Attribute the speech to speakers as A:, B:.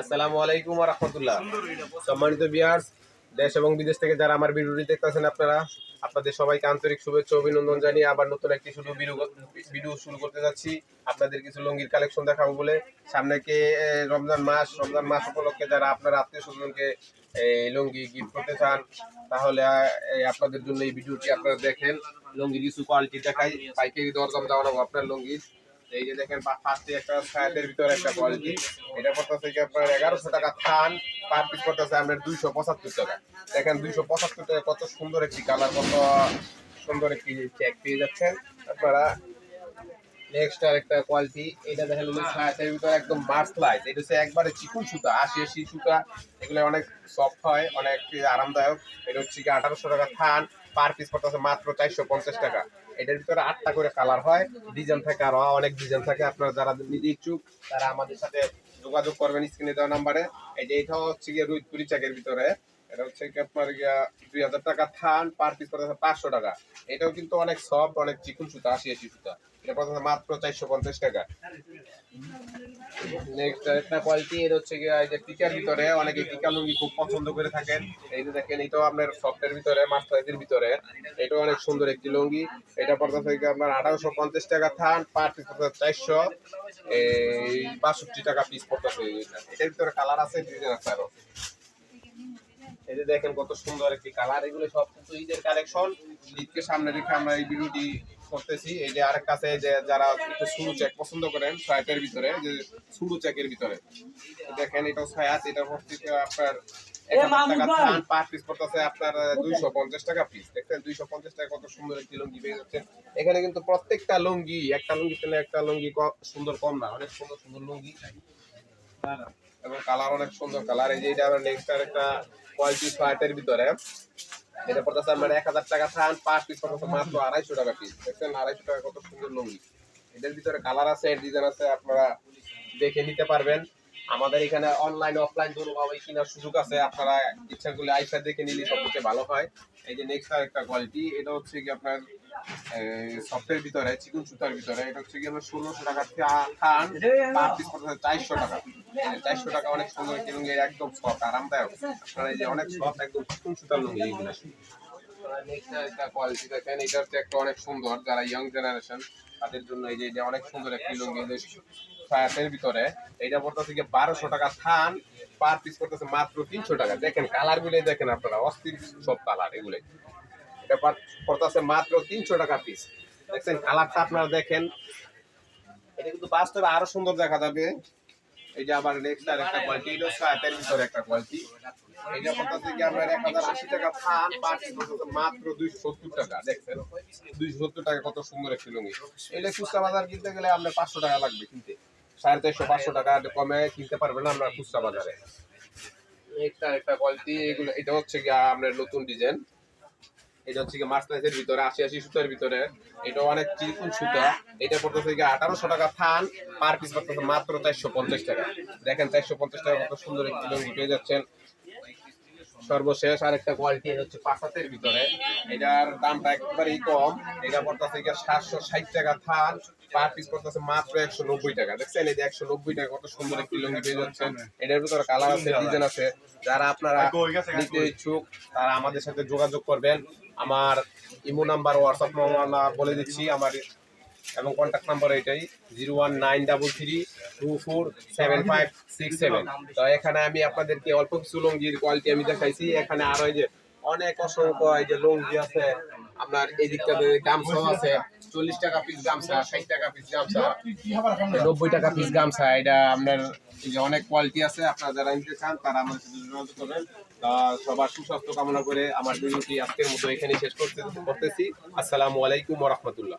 A: আসসালামু আলাইকুম রাহমাতুল্লাহ। সম্মানিত বিয়ার্স দেশ এবং বিদেশ থেকে যারা আমার ভিডিওটি দেখতেছেন আপনারা, আপনাদের সবাইকে আন্তরিক শুভেচ্ছা অভিনন্দন জানিয়ে আবার নতুন একটি শুরু ভিডিও শুরু করতে যাচ্ছি। আপনাদের কিছু লুঙ্গির কালেকশন দেখাবো বলে। সামনে কে রমজান মাস রমজান মাস উপলক্ষে যারা আপনার আত্মীয় স্বজনকে লুঙ্গি গিফট করতে চান, তাহলে আপনাদের জন্য এই ভিডিওটি আপনারা দেখেন। লুঙ্গির কিছু কোয়ালিটি দেখাই। পাইকারি দরদাম জানাব আপনার লুঙ্গির। এই যে দেখেন ফার্স্টে একটা সায়াতের ভিতরে একটা কোয়ালিটি এটা পড়তেছে কি আপনার এগারোশো টাকা থান, পার পিস পড়তেছে আপনার দুইশো পঁচাত্তর টাকা। দেখেন, দুইশো পঁচাত্তর টাকা কত সুন্দর একটি কালার কত সুন্দর একটি চেক পেয়ে যাচ্ছেন আপনারা। নেক্সট আর একটা কোয়ালিটি এটা দেখেন হলো সায়াতের ভিতরে একদম মার্স লাইট এটা হচ্ছে একবারে চিকুন সুতা, আশি আশি সুতা, এগুলো অনেক সফট হয়, অনেক আরামদায়ক। এটা হচ্ছে কি আঠারোশো টাকা থান পার পিস পড়তেছে মাত্র চারশো পঞ্চাশ টাকা। এটার ভিতরে আটটা করে কালার হয় ডিজাইন থাকে আরও অনেক ডিজাইন থাকে, আপনারা যারা নিজে ইচ্ছুক, তারা আমাদের সাথে যোগাযোগ করবেন স্ক্রিনে দেওয়া নাম্বারে এটা হচ্ছে গিয়ে রুইতপুরি চাকের ভিতরে। এটা হচ্ছে কি আপনার গিয়া দুই হাজার টাকা থান পার পিস পড়তেছে পাঁচশো টাকা। এটাও কিন্তু অনেক সফট অনেক চিকুন সুতা, আশি আশি সুতা। এটা পড়তেছে মাত্র চারশো পঞ্চাশ টাকা। নেক্সট একটা কোয়ালিটি এর হচ্ছে গিয়ে এই যে টিকার ভিতরে, অনেকে টিকা লুঙ্গি খুব পছন্দ করে থাকেন। এই যে দেখেন, এটাও আপনার সফটের ভিতরে মাস্টারের ভিতরে। এটাও অনেক সুন্দর একটি লুঙ্গি। এটা পড়তেছে আপনার আঠারোশো পঞ্চাশ টাকা থান পার পিস পড়তেছে চারশো। এই বাষট্টি টাকা পিস পড়তেছে এইটা। এটার ভিতরে কালার আছে ডিজাইন আছে আরও। এই যে দেখেন কত সুন্দর একটি কালার এগুলো সব কিন্তু ঈদের কালেকশন ঈদকে সামনে রেখে আমরা এই ভিডিওটি করতেছি। এই যে আরেকটা আছে যে যারা একটু সুরু চেক পছন্দ করেন শার্টের ভিতরে যে সুরু চেকের ভিতরে। দেখেন এটাও ছায়াত এটা হচ্ছে আপনার এক হাজার টাকা থান পার পিস পড়তেছে আপনার দুইশো পঞ্চাশ টাকা পিস দেখছেন দুইশো পঞ্চাশ টাকা কত সুন্দর একটি লুঙ্গি পেয়ে যাচ্ছে এখানে কিন্তু প্রত্যেকটা লুঙ্গি একটা লুঙ্গি একটা লুঙ্গি সুন্দর কম না অনেক সুন্দর সুন্দর লুঙ্গি। এবং কালার অনেক সুন্দর কালার। এই যে এটা আমার নেক্সট আর একটা কোয়ালিটি শার্টের ভিতরে। এটা পড়তেছে আমার এক হাজার টাকা থান পাঁচ পিস পড়তেছে মাত্র আড়াইশো টাকা পিস দেখছেন আড়াইশো টাকা কত সুন্দর লুঙ্গি। এটার ভিতরে কালার আছে ডিজাইন আছে, আপনারা দেখে নিতে পারবেন। আমাদের এখানে অনলাইন অফলাইন দুটোভাবে কেনার সুযোগ আছে। আপনারা ইচ্ছা করলে আইসা দেখে নিলে সবচেয়ে ভালো হয়। এই যে নেক্সট আর একটা কোয়ালিটি এটা হচ্ছে কি আপনার সফটের ভিতরে সুতার ভিতরে, এটা হচ্ছে ষোলোশো চারশো টাকা। চারশো টাকা অনেক সুন্দর একদম সফট আরামদায়ক। আপনারা এই যে অনেক সফট একদম সুতার কোয়ালিটি দেখেন, এটা হচ্ছে একটা অনেক সুন্দর, যারা ইয়ং জেনারেশন তাদের জন্য এই যে এটা অনেক সুন্দর একটি লুঙ্গি যে ছায়াতের ভিতরে। এইটা পড়তেছে কি বারোশো টাকা থান পার পিস করতেছে মাত্র তিনশো টাকা। দেখেন কালারগুলো দেখেন আপনারা, অস্থির সব কালার এগুলো এটা পার- পড়তেছে মাত্র তিনশো টাকা পিস দেখছেন কালারটা আপনারা দেখেন। এটা কিন্তু বাস্তবে আরও সুন্দর দেখা যাবে। এই যে আবার নেক্সট আর একটা কোয়ালিটি এটা ছায়াতের ভিতরে একটা কোয়ালিটি পার মাত্র সত্তর টাকা, দেখছেন? সত্তর টাকা কত সুন্দর খুচরা বাজার কিনতে গেলে আপনার পাঁচশো টাকা লাগবে কিনতে। সাড়ে পাঁচশো টাকা কমে কিনতে পারবেন আমরা খুচরা বাজারে। একটা কোয়ালিটি এগুলো এটা হচ্ছে আপনার নতুন ডিজাইন এটা হচ্ছে কি ভিতরে, আশি আশি সুতার ভিতরে। এটা অনেক চিকুন সুতা। এটা পড়তেছে কি আঠারোশো টাকা থান পার পিস পড়তেছে মাত্র চারশো পঞ্চাশ টাকা। দেখেন, চারশো পঞ্চাশ টাকা কত সুন্দর একটি পেয়ে যাচ্ছেন। সর্বশেষ আরেকটা কোয়ালিটি হচ্ছে পাঁচাতের ভিতরে। এটার দামটা একবারেই কম। এটা পড়তেছে গিয়ে সাতশো ষাট টাকা থান। পার পিস পড়তেছে মাত্র একশো নব্বই টাকা। দেখছেন? এই যে একশো নব্বই টাকা কত সুন্দর একটি লুঙ্গি পেয়ে যাচ্ছেন। এটার ভিতরে কালার আছে ডিজাইন আছে। যারা আপনারা নিতে ইচ্ছুক তারা আমাদের সাথে যোগাযোগ করবেন। আমার ইমো নাম্বার হোয়াটসঅ্যাপ নাম্বার বলে দিচ্ছি। আমার এবং কন্ট্যাক্ট নাম্বার এটাই zero one nine double three two four seven five six seven তো এখানে আমি আপনাদেরকে অল্প কিছু লুঙ্গির কোয়ালিটি আমি দেখাইছি। এখানে আরও যে অনেক অসংখ্য এই যে লুঙ্গি আছে, আপনার এই দিকটাতে গামছাও আছে, চল্লিশ টাকা পিস গামছা, ষাট টাকা পিস গামছা, নব্বই টাকা পিস গামছা, এটা আপনার এই যে অনেক কোয়ালিটি আছে। আপনারা যারা নিতে চান, তারা আমাদের সাথে যোগাযোগ করবেন। সবার সুস্বাস্থ্য কামনা করে আমার ভিডিওটি আজকের মতো এখানে শেষ করতে করতেছি। আসসালামু আলাইকুম রাহমাতুল্লাহ।